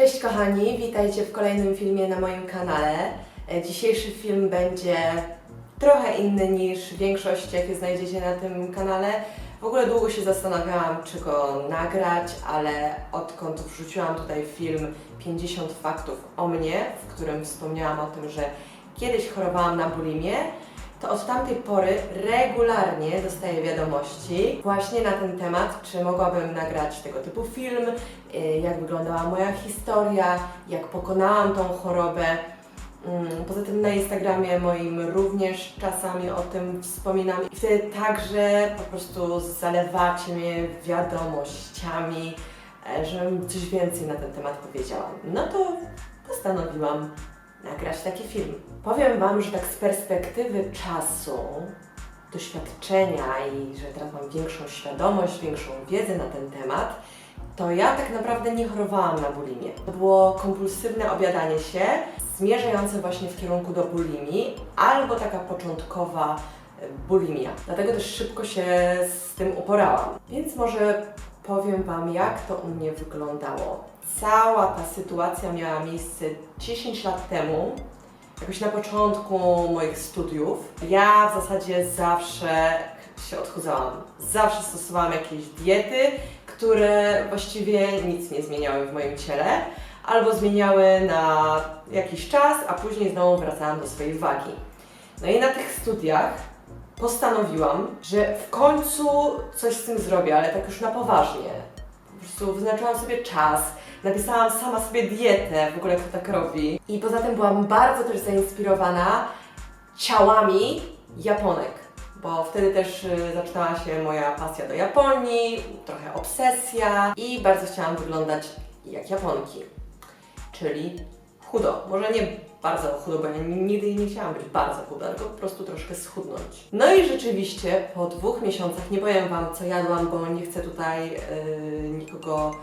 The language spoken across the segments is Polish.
Cześć kochani, witajcie w kolejnym filmie na moim kanale. E, Dzisiejszy film będzie trochę inny niż większość, jakie znajdziecie na tym kanale. W ogóle długo się zastanawiałam, czy go nagrać, ale odkąd wrzuciłam tutaj film 50 faktów o mnie, w którym wspomniałam o tym, że kiedyś chorowałam na bulimię, to od tamtej pory regularnie dostaję wiadomości właśnie na ten temat, czy mogłabym nagrać tego typu film, y, jak wyglądała moja historia, jak pokonałam tą chorobę. Mm, Poza tym na Instagramie moim również czasami o tym wspominam i wtedy także po prostu zalewacie mnie wiadomościami, e, żebym coś więcej na ten temat powiedziała. No to postanowiłam nagrać taki film. Powiem Wam, że tak z perspektywy czasu, doświadczenia i że teraz mam większą świadomość, większą wiedzę na ten temat, to ja tak naprawdę nie chorowałam na bulimię. To było kompulsywne obiadanie się, zmierzające właśnie w kierunku do bulimii, albo taka początkowa e, bulimia. Dlatego też szybko się z tym uporałam. Więc może powiem Wam, jak to u mnie wyglądało. Cała ta sytuacja miała miejsce 10 lat temu, jakoś na początku moich studiów. Ja w zasadzie zawsze się odchudzałam. Zawsze stosowałam jakieś diety, które właściwie nic nie zmieniały w moim ciele, albo zmieniały na jakiś czas, a później znowu wracałam do swojej wagi. No i na tych studiach postanowiłam, że w końcu coś z tym zrobię, ale tak już na poważnie. Po prostu wyznaczyłam sobie czas, napisałam sama sobie dietę, w ogóle kto tak robi. I poza tym byłam bardzo też zainspirowana ciałami Japonek, bo wtedy też y, zaczynała się moja pasja do Japonii, trochę obsesja i bardzo chciałam wyglądać jak Japonki, czyli chudo. Może nie bardzo chudo, bo ja nigdy nie chciałam być bardzo chuda, tylko po prostu troszkę schudnąć. No i rzeczywiście po dwóch miesiącach, nie powiem Wam co jadłam, bo nie chcę tutaj y, nikogo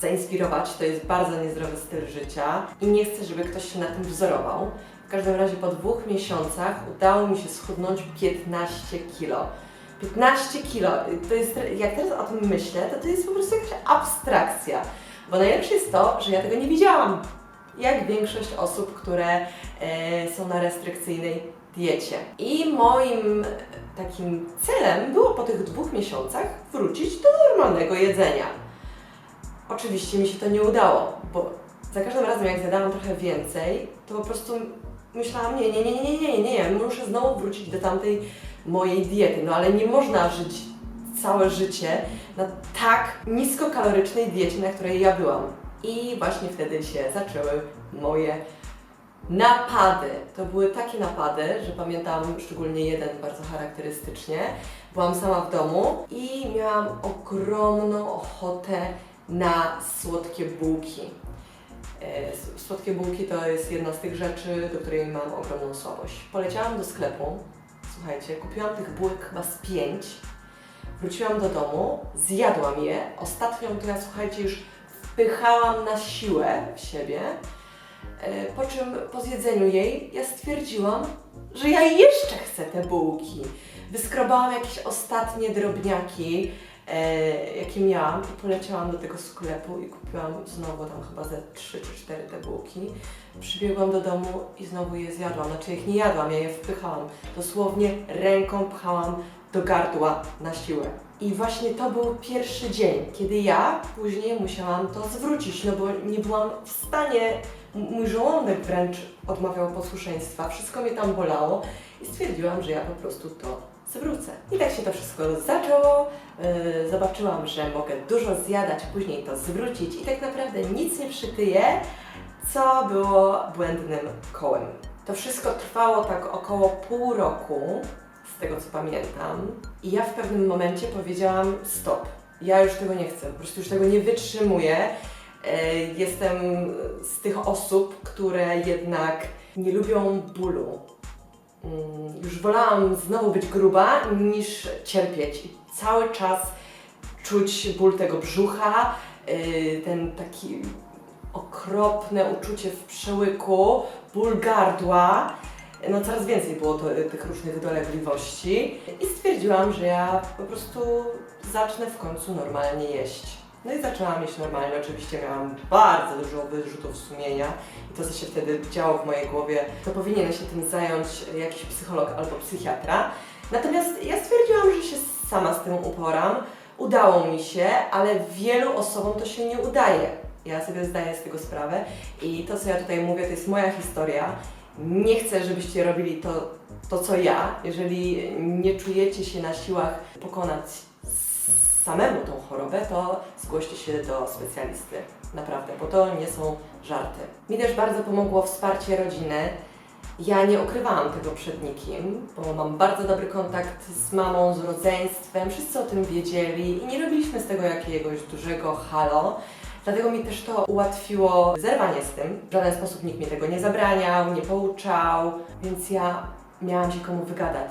zainspirować, to jest bardzo niezdrowy styl życia i nie chcę, żeby ktoś się na tym wzorował. W każdym razie po dwóch miesiącach udało mi się schudnąć 15 kilo. 15 kilo, to jest, jak teraz o tym myślę, to to jest po prostu jakaś abstrakcja. Bo najlepsze jest to, że ja tego nie widziałam. Jak większość osób, które e, są na restrykcyjnej diecie. I moim takim celem było po tych dwóch miesiącach wrócić do normalnego jedzenia. Oczywiście mi się to nie udało, bo za każdym razem jak zjadałam trochę więcej, to po prostu myślałam, nie, nie, nie, nie, nie, nie, nie, muszę znowu wrócić do tamtej mojej diety. No ale nie można żyć całe życie na tak niskokalorycznej diecie, na której ja byłam. I właśnie wtedy się zaczęły moje napady. To były takie napady, że pamiętam szczególnie jeden bardzo charakterystycznie. Byłam sama w domu i miałam ogromną ochotę na słodkie bułki. E, Słodkie bułki to jest jedna z tych rzeczy, do której mam ogromną słabość. Poleciałam do sklepu, słuchajcie, kupiłam tych bułek chyba z pięć, wróciłam do domu, zjadłam je. Ostatnią to ja, słuchajcie, już wpychałam na siłę w siebie, E, po czym po zjedzeniu jej ja stwierdziłam, że ja jeszcze chcę te bułki. Wyskrobałam jakieś ostatnie drobniaki, e, jakie miałam i poleciałam do tego sklepu i kupiłam znowu tam chyba ze 3 czy 4 te bułki. Przybiegłam do domu i znowu je zjadłam. Znaczy ich nie jadłam, ja je wpychałam. Dosłownie ręką pchałam do gardła na siłę. I właśnie to był pierwszy dzień, kiedy ja później musiałam to zwrócić, no bo nie byłam w stanie, mój żołądek wręcz odmawiał posłuszeństwa, wszystko mnie tam bolało i stwierdziłam, że ja po prostu to zwrócę. I tak się to wszystko zaczęło. Yy, zobaczyłam, że mogę dużo zjadać, później to zwrócić i tak naprawdę nic nie przytyję, co było błędnym kołem. To wszystko trwało tak około pół roku, z tego co pamiętam. I ja w pewnym momencie powiedziałam stop. Ja już tego nie chcę, po prostu już tego nie wytrzymuję. E, Jestem z tych osób, które jednak nie lubią bólu. Mm, Już wolałam znowu być gruba niż cierpieć. I cały czas czuć ból tego brzucha, yy, ten taki okropne uczucie w przełyku, ból gardła. No coraz więcej było to, tych różnych dolegliwości i stwierdziłam, że ja po prostu zacznę w końcu normalnie jeść. No i zaczęłam mieć normalnie, oczywiście miałam bardzo dużo wyrzutów sumienia i to, co się wtedy działo w mojej głowie, to powinien się tym zająć jakiś psycholog albo psychiatra. Natomiast ja stwierdziłam, że się sama z tym uporam. Udało mi się, ale wielu osobom to się nie udaje. Ja sobie zdaję z tego sprawę i to, co ja tutaj mówię, to jest moja historia. Nie chcę, żebyście robili to, to co ja. Jeżeli nie czujecie się na siłach pokonać samemu tą chorobę, to zgłoście się do specjalisty. Naprawdę, bo to nie są żarty. Mi też bardzo pomogło wsparcie rodziny. Ja nie ukrywałam tego przed nikim, bo mam bardzo dobry kontakt z mamą, z rodzeństwem, wszyscy o tym wiedzieli i nie robiliśmy z tego jakiegoś dużego halo. Dlatego mi też to ułatwiło zerwanie z tym. W żaden sposób nikt mi tego nie zabraniał, nie pouczał, więc ja miałam się komu wygadać.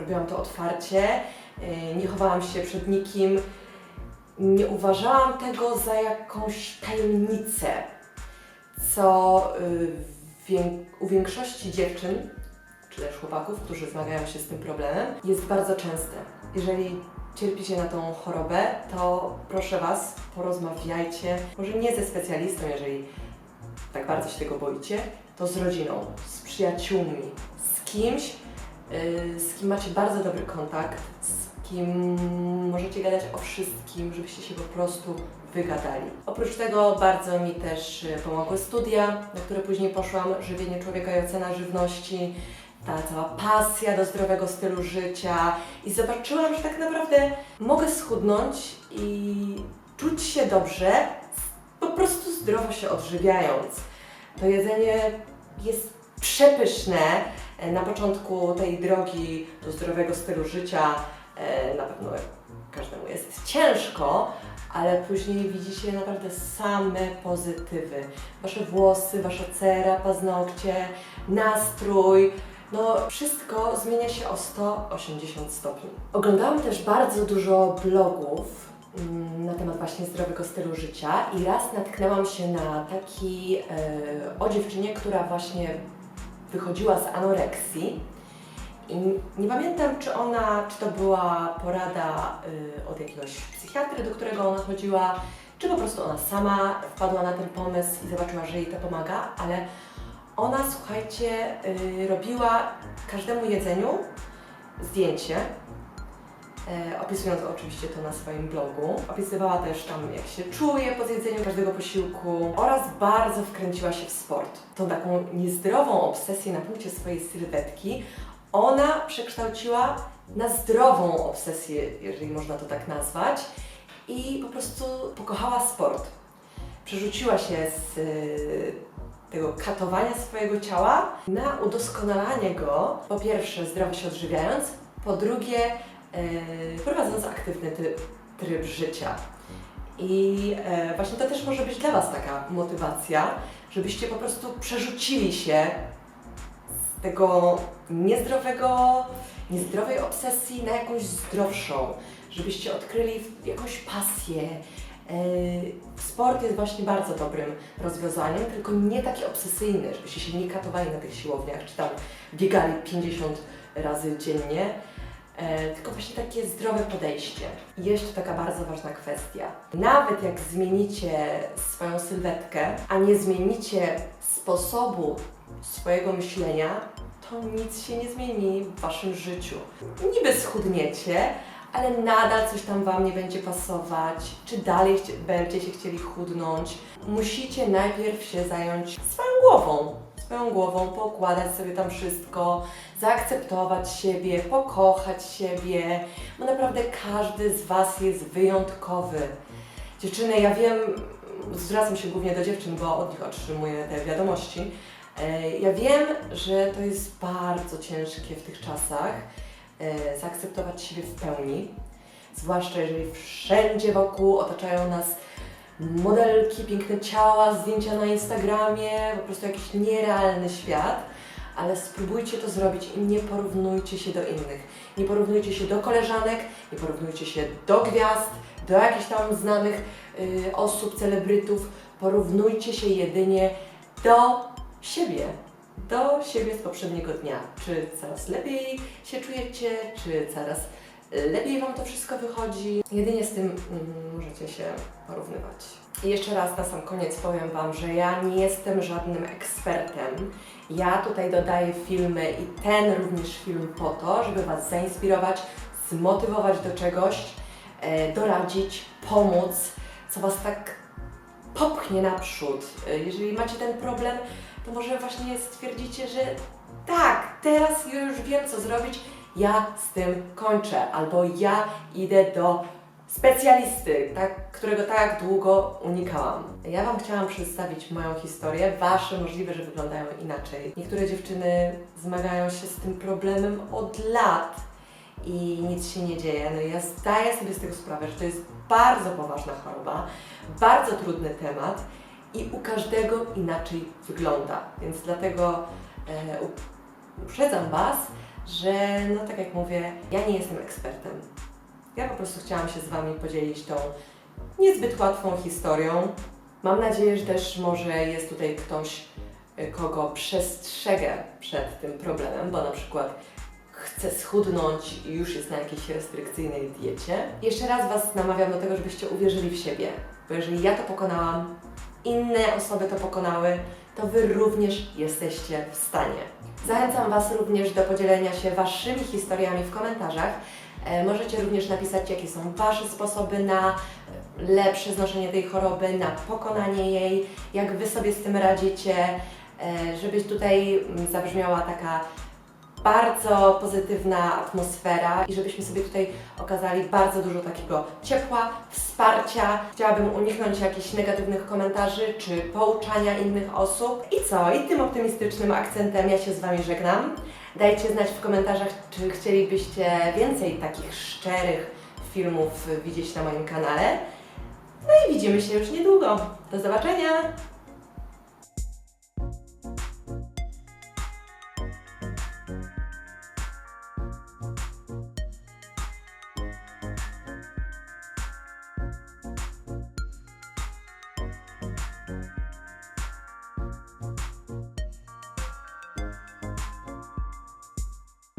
Robiłam to otwarcie, yy, nie chowałam się przed nikim, nie uważałam tego za jakąś tajemnicę, co wię- u większości dziewczyn, czy też chłopaków, którzy zmagają się z tym problemem, jest bardzo częste. Jeżeli cierpicie na tą chorobę, to proszę Was, porozmawiajcie, może nie ze specjalistą, jeżeli tak bardzo się tego boicie, to z rodziną, z przyjaciółmi, z kimś, yy, z kim macie bardzo dobry kontakt, z kim możecie gadać o wszystkim, żebyście się po prostu wygadali. Oprócz tego bardzo mi też y, pomogły studia, na które później poszłam, żywienie człowieka i ocena żywności, ta cała pasja do zdrowego stylu życia i zobaczyłam, że tak naprawdę mogę schudnąć i czuć się dobrze, po prostu zdrowo się odżywiając. To jedzenie jest przepyszne. Na początku tej drogi do zdrowego stylu życia e, na pewno każdemu jest ciężko, ale później widzicie naprawdę same pozytywy. Wasze włosy, wasza cera, paznokcie, nastrój, no wszystko zmienia się o 180 stopni. Oglądałam też bardzo dużo blogów mm, na temat właśnie zdrowego stylu życia i raz natknęłam się na taki e, o dziewczynie, która właśnie wychodziła z anoreksji i nie pamiętam, czy ona, czy to była porada y, od jakiegoś psychiatry, do którego ona chodziła, czy po prostu ona sama wpadła na ten pomysł i zobaczyła, że jej to pomaga, ale ona, słuchajcie, y, robiła każdemu jedzeniu zdjęcie, e, opisując oczywiście to na swoim blogu. Opisywała też tam, jak się czuje po zjedzeniu każdego posiłku oraz bardzo wkręciła się w sport. Tą taką niezdrową obsesję na punkcie swojej sylwetki ona przekształciła na zdrową obsesję, jeżeli można to tak nazwać, i po prostu pokochała sport. Przerzuciła się z y, tego katowania swojego ciała na udoskonalanie go, po pierwsze zdrowo się odżywiając, po drugie y, prowadząc aktywny ty- tryb życia. I e, właśnie to też może być dla Was taka motywacja, żebyście po prostu przerzucili się z tego niezdrowego, niezdrowej obsesji na jakąś zdrowszą, żebyście odkryli jakąś pasję. Yy, Sport jest właśnie bardzo dobrym rozwiązaniem, tylko nie taki obsesyjny, żebyście się nie katowali na tych siłowniach, czy tam biegali 50 razy dziennie, e, tylko właśnie takie zdrowe podejście. I jeszcze taka bardzo ważna kwestia. Nawet jak zmienicie swoją sylwetkę, a nie zmienicie sposobu swojego myślenia, to nic się nie zmieni w waszym życiu. Niby schudniecie, ale nadal coś tam wam nie będzie pasować, czy dalej będziecie chcieli chudnąć. Musicie najpierw się zająć swoją głową. Swoją głową, poukładać sobie tam wszystko, zaakceptować siebie, pokochać siebie, bo naprawdę każdy z Was jest wyjątkowy. Dziewczyny, ja wiem, zwracam się głównie do dziewczyn, bo od nich otrzymuję te wiadomości. E, Ja wiem, że to jest bardzo ciężkie w tych czasach zaakceptować siebie w pełni, zwłaszcza jeżeli wszędzie wokół otaczają nas modelki, piękne ciała, zdjęcia na Instagramie, po prostu jakiś nierealny świat, ale spróbujcie to zrobić i nie porównujcie się do innych. Nie porównujcie się do koleżanek, nie porównujcie się do gwiazd, do jakichś tam znanych y, osób, celebrytów. Porównujcie się jedynie do siebie, do siebie z poprzedniego dnia. Czy coraz lepiej się czujecie, czy coraz lepiej Wam to wszystko wychodzi. Jedynie z tym mm, możecie się porównywać. I jeszcze raz na sam koniec powiem Wam, że ja nie jestem żadnym ekspertem. Ja tutaj dodaję filmy i ten również film po to, żeby Was zainspirować, zmotywować do czegoś, e, doradzić, pomóc, co Was tak popchnie naprzód. E, Jeżeli macie ten problem, może właśnie stwierdzicie, że tak, teraz już wiem co zrobić, ja z tym kończę, albo ja idę do specjalisty, tak, którego tak długo unikałam. Ja Wam chciałam przedstawić moją historię, Wasze możliwe, że wyglądają inaczej. Niektóre dziewczyny zmagają się z tym problemem od lat i nic się nie dzieje. No ja zdaję sobie z tego sprawę, że to jest bardzo poważna choroba, bardzo trudny temat i u każdego inaczej wygląda. Więc dlatego e, uprzedzam Was, że no tak jak mówię, ja nie jestem ekspertem. Ja po prostu chciałam się z Wami podzielić tą niezbyt łatwą historią. Mam nadzieję, że też może jest tutaj ktoś, y, kogo przestrzegę przed tym problemem, bo na przykład chce schudnąć i już jest na jakiejś restrykcyjnej diecie. Jeszcze raz Was namawiam do tego, żebyście uwierzyli w siebie, bo jeżeli ja to pokonałam, inne osoby to pokonały, to Wy również jesteście w stanie. Zachęcam Was również do podzielenia się Waszymi historiami w komentarzach. E, Możecie również napisać, jakie są Wasze sposoby na lepsze znoszenie tej choroby, na pokonanie jej, jak Wy sobie z tym radzicie, e, żeby tutaj mm, zabrzmiała taka bardzo pozytywna atmosfera i żebyśmy sobie tutaj okazali bardzo dużo takiego ciepła, wsparcia. Chciałabym uniknąć jakichś negatywnych komentarzy czy pouczania innych osób. I co? I tym optymistycznym akcentem ja się z Wami żegnam. Dajcie znać w komentarzach, czy chcielibyście więcej takich szczerych filmów widzieć na moim kanale. No i widzimy się już niedługo. Do zobaczenia!